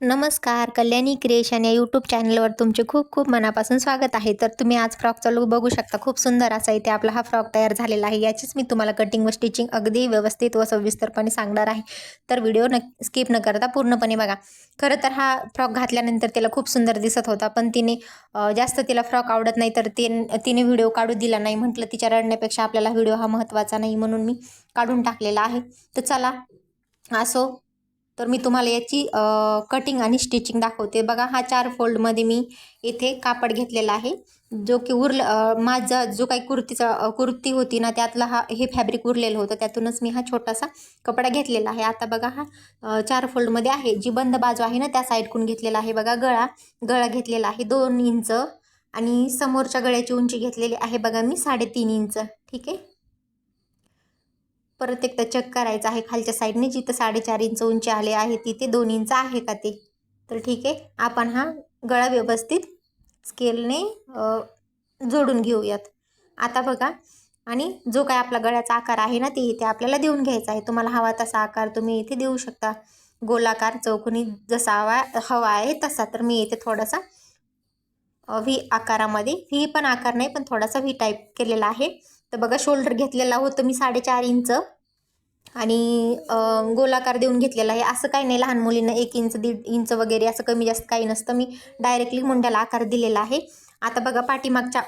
नमस्कार कल्याणी क्रिएशन या यूट्यूब चॅनलवर तुमचे खूप खूप मनापासून स्वागत आहे. तर तुम्ही आज फ्रॉकचा लुक बघू शकता. खूप सुंदर असा इथे आपला हा फ्रॉक तयार झालेला आहे. याचीच मी तुम्हाला कटिंग व स्टिचिंग अगदी व्यवस्थित व सविस्तरपणे सांगणार आहे. तर व्हिडिओ न स्किप न करता पूर्णपणे बघा. खरं तर हा फ्रॉक घातल्यानंतर तिला खूप सुंदर दिसत होता पण तिने जास्त तिला फ्रॉक आवडत नाही तर ती तिने व्हिडिओ काढू दिला नाही. म्हटलं तिच्या रडण्यापेक्षा आपल्याला व्हिडिओ हा महत्त्वाचा नाही म्हणून मी काढून टाकलेला आहे. तर चला असो. तर मी तुम्हाला याची कटिंग आणि स्टिचिंग दाखवते. बघा हा चार फोल्डमध्ये मी इथे कापड घेतलेला आहे. जो की उरलं माझा जो काही कुर्तीचा कुर्ती होती ना त्यातला हा हे फॅब्रिक उरलेलं होतं. त्यातूनच मी हा छोटासा कपडा घेतलेला आहे. आता बघा हा चार फोल्डमध्ये आहे. जी बंद बाजू आहे ना त्या साईडकून घेतलेला आहे. बघा गळा गळा घेतलेला आहे. दोन इंच आणि समोरच्या गळ्याची उंची घेतलेली आहे. बघा मी साडेतीन इंच. ठीक आहे? परत एकदा चेक करायचं आहे खालच्या साईडने जिथं साडेचार इंच उंची आले आहे तिथे दोन इंच आहे का ते? तर ठीक आहे आपण हा गळा व्यवस्थित स्केलने जोडून घेऊयात. आता बघा आणि जो काय आपला गळ्याचा आकार आहे ना ते इथे आपल्याला देऊन घ्यायचा आहे. तुम्हाला हवा तसा आकार तुम्ही इथे देऊ शकता. गोलाकार चौकोनी जसा हवा हवा आहे तसा. तर मी इथे थोडासा व्ही आकारामध्ये व्ही पण आकार नाही पण थोडासा व्ही टाईप केलेला आहे. तर बघा शोल्डर घेतलेला होतं मी साडेचार इंच आणि गोलाकार देऊन घेतलेला आहे. असं काही नाही लहान मुलींना एक इंच दीड इंच वगैरे असं कमी जास्त काही नसतं. मी डायरेक्टली मुंड्याला आकार दिलेला आहे. आता बघा पाठीमागच्या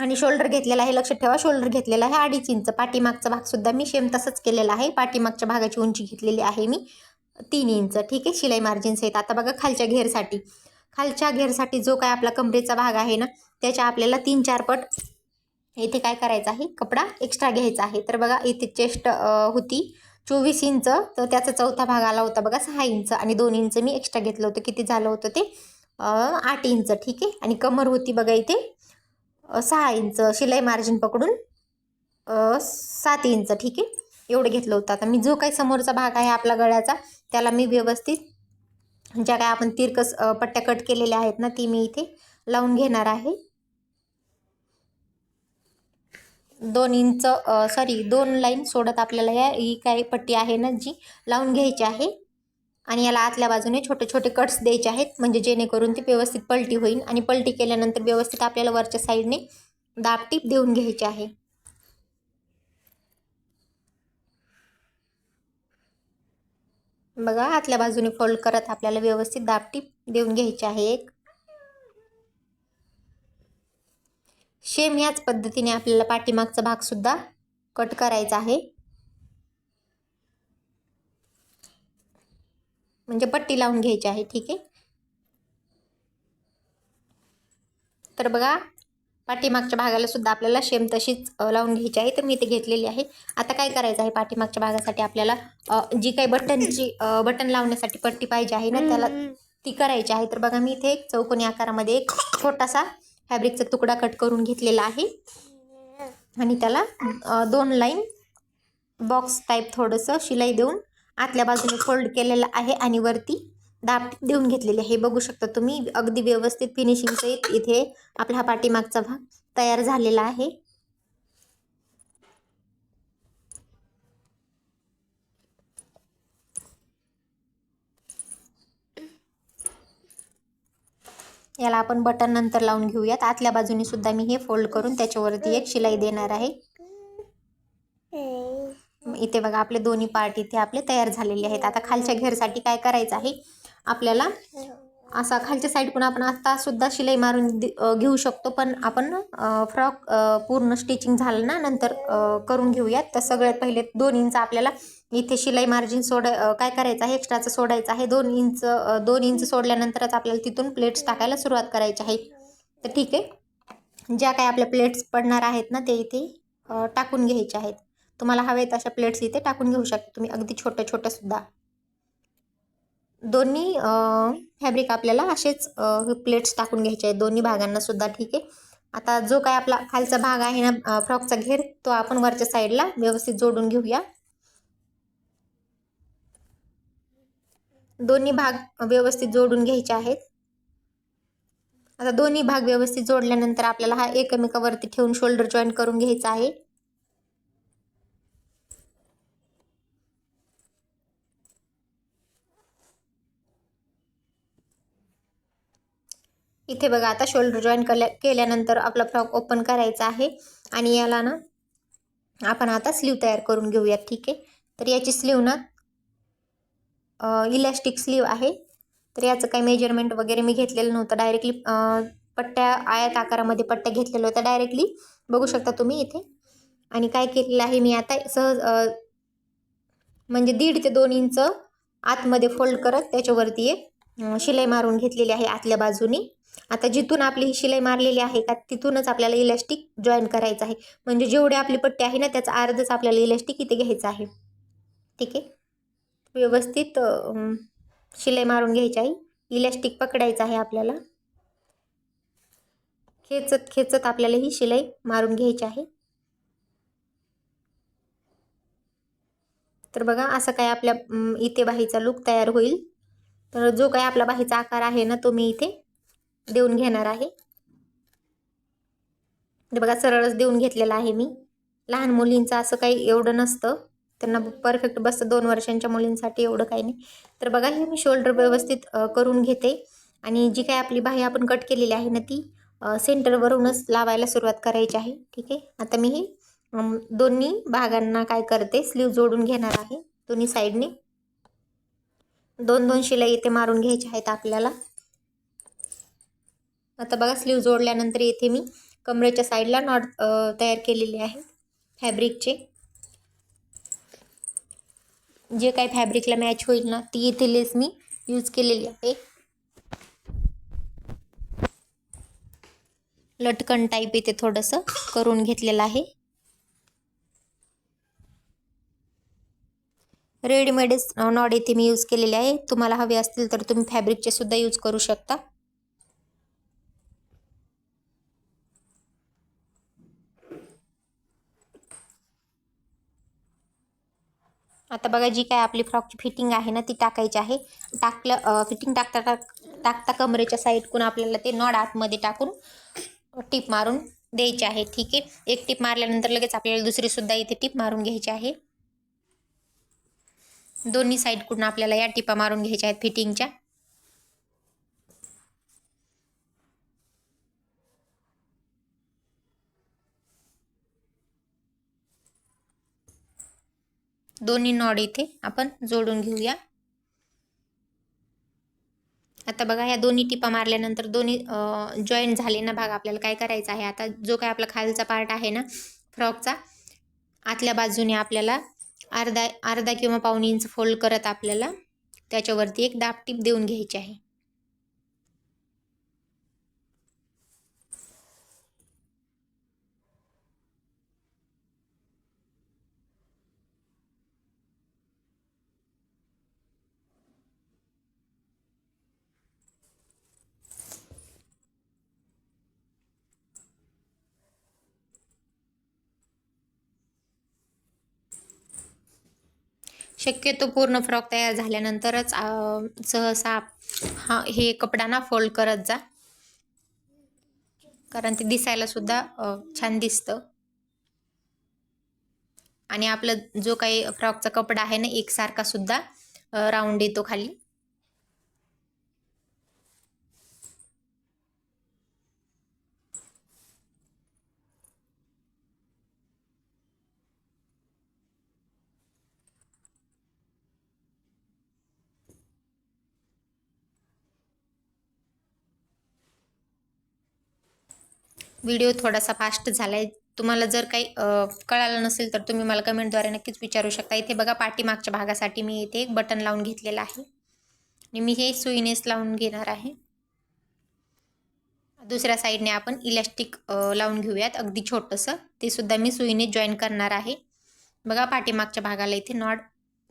आणि शोल्डर घेतलेला आहे. लक्षात ठेवा शोल्डर घेतलेला आहे अडीच इंच. पाठीमागचा भागसुद्धा मी शेम तसंच केलेला आहे. पाठीमागच्या भागाची उंची घेतलेली आहे मी तीन इंच. ठीक आहे शिलाई मार्जिन्स आहेत. आता बघा खालच्या घेरसाठी. खालच्या घेरसाठी जो काय आपला कमरेचा भाग आहे ना त्याच्या आपल्याला तीन चार पट इथे काय करायचं आहे? कपडा एक्स्ट्रा घ्यायचा आहे. तर बघा इथे चेस्ट होती. चोवीस इंच. तर त्याचा चौथा भाग आला होता बघा सहा इंच. आणि दोन इंच मी एक्स्ट्रा घेतलं होतं. किती झालं होतं ते? आठ इंच. ठीक आहे? आणि कमर होती बघा इथे. सहा इंच. शिलाई मार्जिन पकडून सात इंच. ठीक आहे? एवढं घेतलं होतं. आता मी जो काही समोरचा भाग आहे आपला गळ्याचा त्याला मी व्यवस्थित ज्या काय आपण तिरकस पट्ट्या कट केलेल्या आहेत ना ती मी इथे लावून घेणार आहे. दोन इंच सॉरी दोन लाईन सोडत आपल्याला या ही काही पट्टी आहे ना जी लावून घ्यायची आहे. आणि याला आतल्या बाजूने छोटे छोटे कट्स द्यायचे आहेत म्हणजे जेणेकरून ती व्यवस्थित पलटी होईल. आणि पलटी केल्यानंतर व्यवस्थित आपल्याला वरच्या साईडने दाबटीप देऊन घ्यायची आहे. बघा आतल्या बाजूने फोल्ड करत आपल्याला व्यवस्थित दाबटीप देऊन घ्यायची आहे एक. सेम याच पद्धतीने आपल्याला पाठीमागचा भाग सुद्धा कट करायचा आहे. म्हणजे पट्टी लावून घ्यायची आहे ठीक आहे? तर बघा पाठीमागच्या भागाला सुद्धा आपल्याला सेम तशीच लावून घ्यायची आहे. तर मी इथे घेतलेली आहे. आता काय करायचं आहे? पाठीमागच्या भागासाठी आपल्याला जी काही बटनची बटन लावण्यासाठी पट्टी पाहिजे आहे ना त्याला ती करायची आहे. तर बघा मी इथे एक चौकोनी आकारामध्ये एक छोटासा फॅब्रिकचा तुकडा कट करून घेतलेला आहे. आणि त्याला दोन लाईन बॉक्स टाईप थोडंसं शिलाई देऊन आतल्या बाजूने फोल्ड केलेलं आहे आणि वरती दाब देऊन घेतलेली आहे. बघू शकता तुम्ही अगदी व्यवस्थित फिनिशिंगचं इथे आपला हा पाठीमागचा भाग तयार झालेला आहे. याला आपण बटन नंतर लावून घेऊयात. आतल्या बाजूने सुद्धा मी हे फोल्ड करून त्याच्यावरती एक शिलाई देणार आहे. इथे बघा आपले दोन्ही पार्ट इथे आपले तयार झालेले आहेत. आता खालच्या घेरसाठी काय करायचं आहे? आपल्याला असा खालच्या साईडकडून आपण आता सुद्धा शिलाई मारून घेऊ शकतो. पण आपण फ्रॉक पूर्ण स्टिचिंग झालं ना नंतर करून घेऊयात. तर सगळ्यात पहिले दोन इंच आपल्याला इथे शिलाई मार्जिन सोड काय करायचं आहे? एक्स्ट्राचं सोडायचं आहे. दोन इंच दोन इंच सोडल्यानंतरच आपल्याला तिथून प्लेट्स टाकायला सुरुवात करायची आहे. तर ठीक आहे. ज्या काय आपल्या प्लेट्स पडणार आहेत ना ते इथे टाकून घ्यायचे आहेत. तुम्हाला हवेत अशा प्लेट्स इथे टाकून घेऊ शकता तुम्ही. अगदी छोट्या छोट्यासुद्धा दोन्ही फॅब्रिक आपल्याला असेच प्लेट्स टाकून घ्यायचे आहेत. दोन्ही भागांना सुद्धा ठीक आहे. आता जो काय आपला खालचा भाग आहे ना फ्रॉकचा घेर तो आपण वरच्या साईडला व्यवस्थित जोडून घेऊया. दोन्ही भाग व्यवस्थित जोडून घ्यायचे आहेत. आता दोन्ही भाग व्यवस्थित जोडल्यानंतर आपल्याला हा एकमेकावरती ठेवून शोल्डर जॉईन करून घ्यायचा आहे. इथे बघा आता शोल्डर जॉईन केल्या केल्यानंतर आपला फ्रॉक ओपन करायचा आहे. आणि याला ना आपण आता स्लीव तयार करून घेऊयात ठीक आहे? तर याची स्लीव ना इलॅस्टिक स्लीव आहे. तर याचं काही मेजरमेंट वगैरे मी घेतलेलं नव्हतं. डायरेक्टली पट्ट्या आयात आकारामध्ये पट्ट्या घेतलेल्या होत्या डायरेक्टली बघू शकता तुम्ही इथे. आणि काय केलेलं आहे मी आता सहज म्हणजे दीड ते दोन इंच आतमध्ये फोल्ड करत त्याच्यावरती शिलाई मारून घेतलेली आहे आतल्या बाजूनी. आता जिथून आपली ही शिलाई मारलेली आहे का तिथूनच आपल्याला इलॅस्टिक जॉईन करायचं आहे. म्हणजे जेवढी आपली पट्टी आहे ना त्याचा अर्धच आपल्याला इलॅस्टिक इथे घ्यायचं आहे. ठीक आहे? व्यवस्थित शिलाई मारून घ्यायची आहे. इलॅस्टिक पकडायचं आहे आपल्याला. खेचत खेचत आपल्याला ही शिलाई मारून घ्यायची आहे. तर बघा असं काय आपल्या इथे बाहीचा लुक तयार होईल. तर जो काय आपला बाहीचा आकार आहे ना तो मी इथे देऊन घेणार आहे. बघा सरळच देऊन घेतलेला आहे मी. लहान मुलींचं असं काही एवढं नसतं. त्यांना परफेक्ट बसतं. दोन वर्षांच्या मुलींसाठी एवढं काही नाही. तर बघा हे मी शोल्डर व्यवस्थित करून घेते. आणि जी काही आपली बाही आपण कट केलेली आहे ना ती सेंटरवरूनच लावायला सुरुवात करायची आहे. ठीक आहे? आता मी हे दोन्ही भागांना काय करते स्लीव जोडून घेणार आहे. दोन्ही साईडने दोन दोन शिलाई इथे मारून घ्यायच्या आहेत आपल्याला. आता बघा स्लीव जोडल्यानंतर येथे मी कमरेच्या साईडला नॉट तयार केलेले आहे फॅब्रिकचे जे काही फॅब्रिकला मॅच होईल ना ती इथे लेस मी यूज केलेली आहे. लटकन टाईप इथे थोडंसं करून घेतलेलं आहे. रेडीमेडच नॉड येथे मी यूज केलेले आहे. तुम्हाला हवे असतील तर तुम्ही फॅब्रिकचे सुद्धा यूज करू शकता. आता बघा जी काय आपली फ्रॉकची फिटिंग आहे ना ती टाकायची आहे. टाकलं फिटिंग टाकता टाक टाकता कमरेच्या साईडकून आपल्याला ते नॉड आतमध्ये टाकून टीप मारून द्यायची आहे. ठीक आहे? एक टीप मारल्यानंतर लगेच आपल्याला दुसरीसुद्धा इथे टीप मारून घ्यायची आहे. दोन्ही साईडकडून आपल्याला या टिपा मारून घ्यायच्या आहेत फिटिंगच्या दोन्ही नॉड इथे आपण जोडून घेऊया. आता बघा ह्या दोन्ही टिपा मारल्यानंतर दोन्ही जॉईंट झाले ना भाग आपल्याला काय करायचं आहे? आता जो काय आपला खालचा पार्ट आहे ना फ्रॉकचा आतल्या बाजूने आपल्याला अर्धा अर्धा किंवा पाऊण इंच फोल्ड करत आपल्याला त्याच्यावरती एक दाब टीप देऊन घ्यायची आहे. शक्यतो पूर्ण फ्रॉक तयार झाल्यानंतरच सहसा हा हे कपडा ना फोल्ड करत जा. कारण ते दिसायला सुद्धा छान दिसतं. आणि आपलं जो काही फ्रॉकचा कपडा आहे ना एकसारखा सुद्धा राऊंड येतो खाली. व्हिडिओ थोडासा फास्ट झाला आहे तुम्हाला जर काही कळालं नसेल तर तुम्ही मला कमेंटद्वारे नक्कीच विचारू शकता. इथे बघा पाठीमागच्या भागासाठी मी इथे एक बटन लावून घेतलेलं आहे. आणि मी हे सुईनेस लावून घेणार आहे. दुसऱ्या साईडने आपण इलॅस्टिक लावून घेऊयात. अगदी छोटंसं. ते सुद्धा मी सुईने जॉईन करणार आहे. बघा पाठीमागच्या भागाला इथे नॉट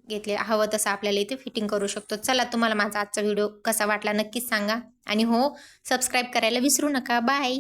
घेतले हवं तसं आपल्याला इथे फिटिंग करू शकतो. चला तुम्हाला माझा आजचा व्हिडिओ कसा वाटला नक्कीच सांगा. आणि हो सबस्क्राईब करायला विसरू नका. बाय